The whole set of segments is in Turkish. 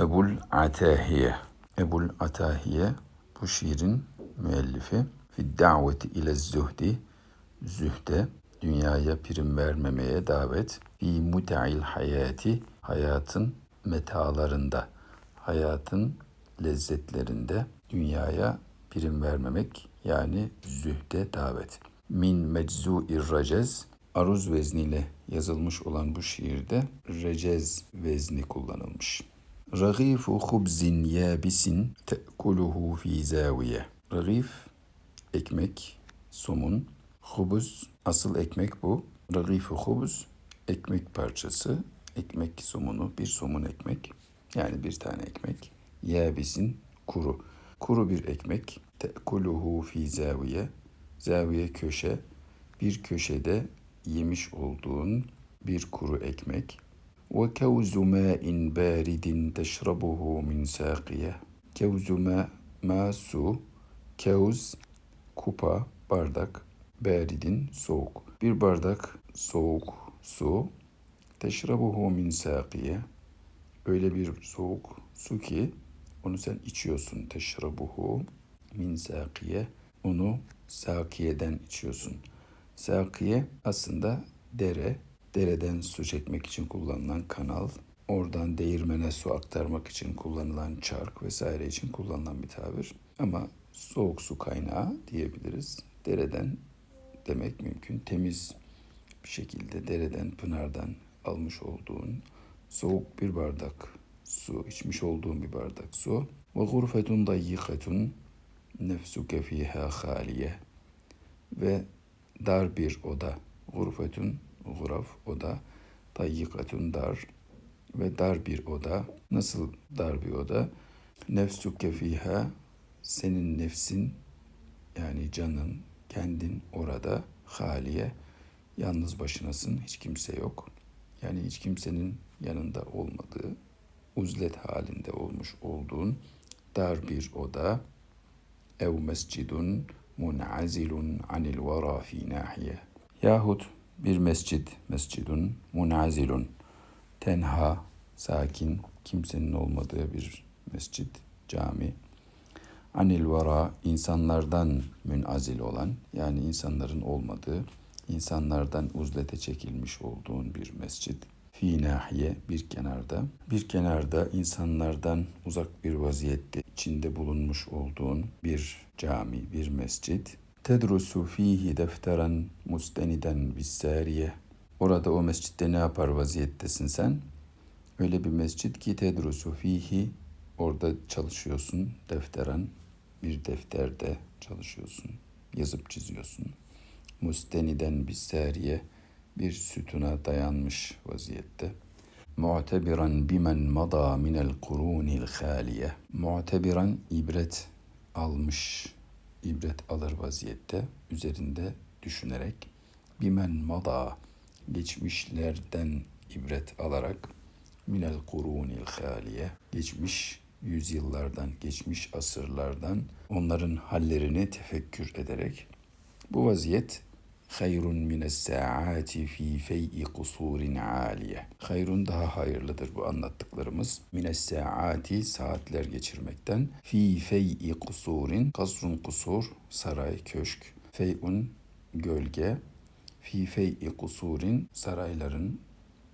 Ebul Atahiye. Ebul Atahiye bu şiirin müellifi. Fi daveti ile zühdi. Zühde, dünyaya prim vermemeye davet. Fi muta'il hayati. Hayatın metalarında. Hayatın lezzetlerinde dünyaya prim vermemek yani zühde davet. Min meczu'ir racez aruz vezniyle yazılmış olan bu şiirde recez vezni kullanılmış. Ragifu hubzin yabisin te'kuluhu fi zaviye. Ragif ekmek, somun. Hubuz asıl ekmek bu. Ragifu hubuz ekmek parçası, ekmek somunu, bir somun ekmek. Yani bir tane ekmek. Yabisin kuru. Kuru bir ekmek. Te'kuluhu fi zaviye. Zaviye köşe. Bir köşede yemiş olduğun bir kuru ekmek. Kevzu ma'in baridin teşrabuhu min saqiye. Kevzu ma, ma su. Kevz, kupa, bardak. Baridin, soğuk. Bir bardak soğuk su. Teşrabuhu min saqiye. Öyle bir soğuk su ki onu sen içiyorsun. Teşrabuhu min sakiye. Onu sakiyeden içiyorsun. Sakiye aslında dere. Dereden su çekmek için kullanılan kanal. Oradan değirmene su aktarmak için kullanılan çark vesaire için kullanılan bir tabir. Ama soğuk su kaynağı diyebiliriz. Dereden demek mümkün. Temiz bir şekilde dereden, pınardan almış olduğun soğuk bir bardak su, içmiş olduğun bir bardak su. Ve gurfetun dayyikatun nefsuke fiha haliye. Ve dar bir oda. Gurfetun, guraf, oda. Dayyikatun dar. Ve dar bir oda. Nasıl dar bir oda? Nefsuke fiha, senin nefsin, yani canın, kendin orada, haliye, yalnız başınasın, hiç kimse yok. Yani hiç kimsenin yanında olmadığı, uzlet halinde olmuş olduğun dar bir oda ev mescidun munazilun anil vara fi nahiye yahut bir mescid mescidun munazilun tenha sakin kimsenin olmadığı bir mescid cami anil vara insanlardan münazil olan yani insanların olmadığı insanlardan uzlete çekilmiş olduğun bir mescid fi nahiye bir kenarda. Bir kenarda insanlardan uzak bir vaziyette içinde bulunmuş olduğun bir cami, bir mescit. Tedrusu fihi defteren musteniden bissariye. Orada o mescitte ne yapar vaziyettesin sen? Öyle bir mescit ki tedrusu fihi orada çalışıyorsun defteren bir defterde çalışıyorsun. Yazıp çiziyorsun. Musteniden bissariye bir sütuna dayanmış vaziyette. Mu'tebiran bimen mada minel kurunil haliye. Mu'tebiran ibret almış, ibret alır vaziyette, üzerinde düşünerek. Bimen mada, geçmişlerden ibret alarak minel kurunil haliye, geçmiş yüzyıllardan, geçmiş asırlardan onların hallerini tefekkür ederek bu vaziyet hayrun mines saati fi fey'i kusurin aliye. Hayrun daha hayırlıdır bu anlattıklarımız. Mines saati saatler geçirmekten. Fi fey'i kusurin kasrun kusur saray köşk. Fey'un gölge. Fi fey'i kusurin sarayların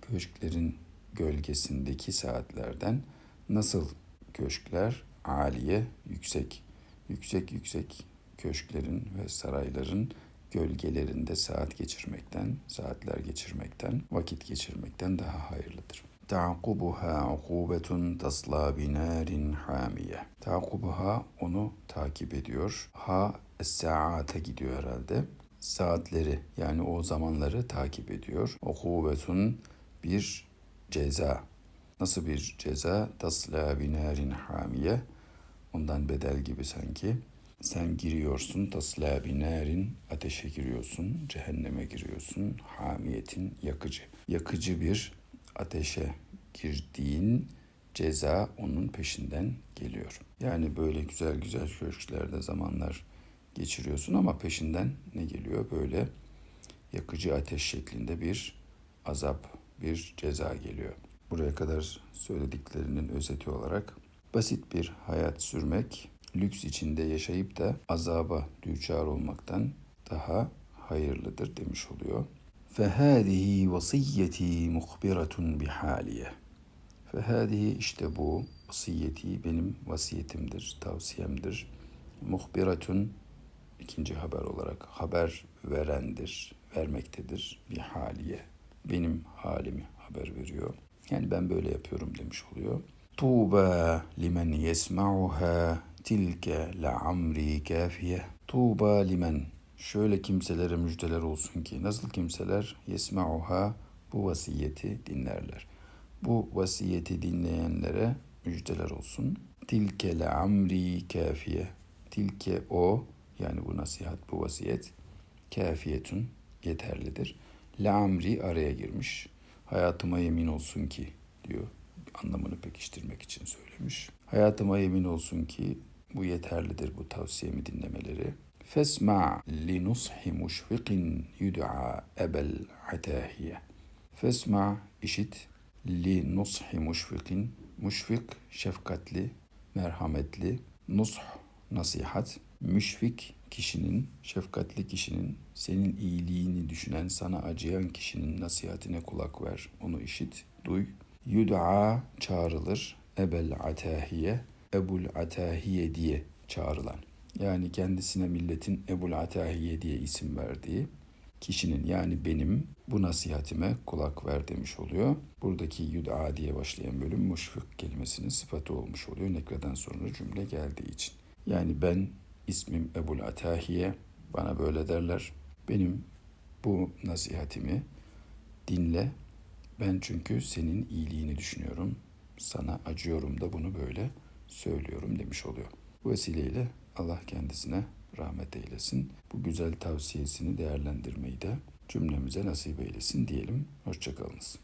köşklerin gölgesindeki saatlerden nasıl köşkler aliye yüksek yüksek yüksek köşklerin ve sarayların gölgelerinde saat geçirmekten, saatler geçirmekten, vakit geçirmekten daha hayırlıdır. Ta'kubuha ukubetun tasla binarin hamiye. Ta'kubuha onu takip ediyor. Ha saate gidiyor herhalde. Saatleri yani o zamanları takip ediyor. Ukubetun bir ceza. Nasıl bir ceza? Tasla binarin hamiye. Ondan bedel gibi sanki. Sen giriyorsun tasla binarin ateşe giriyorsun, cehenneme giriyorsun. Hamiyetin yakıcı. Yakıcı bir ateşe girdiğin ceza onun peşinden geliyor. Yani böyle güzel güzel köşklerde zamanlar geçiriyorsun ama peşinden ne geliyor? Böyle yakıcı ateş şeklinde bir azap, bir ceza geliyor. buraya kadar söylediklerinin özeti olarak basit bir hayat sürmek, lüks içinde yaşayıp da azaba düçar olmaktan daha hayırlıdır demiş oluyor. فَهَذِهِ وَصِيَّتِي مُخْبِرَةٌ بِحَالِيَ فَهَذِهِ işte bu vasiyeti benim vasiyetimdir, tavsiyemdir. Muhbiratun ikinci haber olarak haber verendir, vermektedir bir haliye. Benim halimi haber veriyor. Yani ben böyle yapıyorum demiş oluyor. Tuğba limen yesma'uha tilke la amri kafiye. Tuğba limen şöyle kimselere müjdeler olsun ki nasıl kimseler yesma'uha bu vasiyeti dinlerler. Bu vasiyeti dinleyenlere müjdeler olsun. Tilke la amri kafiye. Tilke o yani bu nasihat, bu vasiyet kafiyetun yeterlidir. La amri araya girmiş. Hayatıma yemin olsun ki diyor. Anlamını pekiştirmek için söylemiş. Hayatıma yemin olsun ki bu yeterlidir bu tavsiyemi dinlemeleri. Fesma li nushi muşfiqin yud'a ebel atahiye. Fesma işit li nushi muşfiqin muşfik şefkatli, merhametli, nush nasihat, müşfik kişinin, şefkatli kişinin, senin iyiliğini düşünen, sana acıyan kişinin nasihatine kulak ver, onu işit, duy. Yud'a çağrılır, ebel atahiye, ebul atahiye diye çağrılan. Yani kendisine milletin Ebul Atahiye diye isim verdiği kişinin yani benim bu nasihatime kulak ver demiş oluyor. Buradaki yud'a diye başlayan bölüm muşfik kelimesinin sıfatı olmuş oluyor. Nekreden sonra cümle geldiği için. Yani ben ismim Ebul Atahiye bana böyle derler. Benim bu nasihatimi dinle. Ben çünkü senin iyiliğini düşünüyorum. Sana acıyorum da bunu böyle söylüyorum demiş oluyor. Bu vesileyle Allah kendisine rahmet eylesin. Bu güzel tavsiyesini değerlendirmeyi de cümlemize nasip eylesin diyelim. Hoşçakalınız.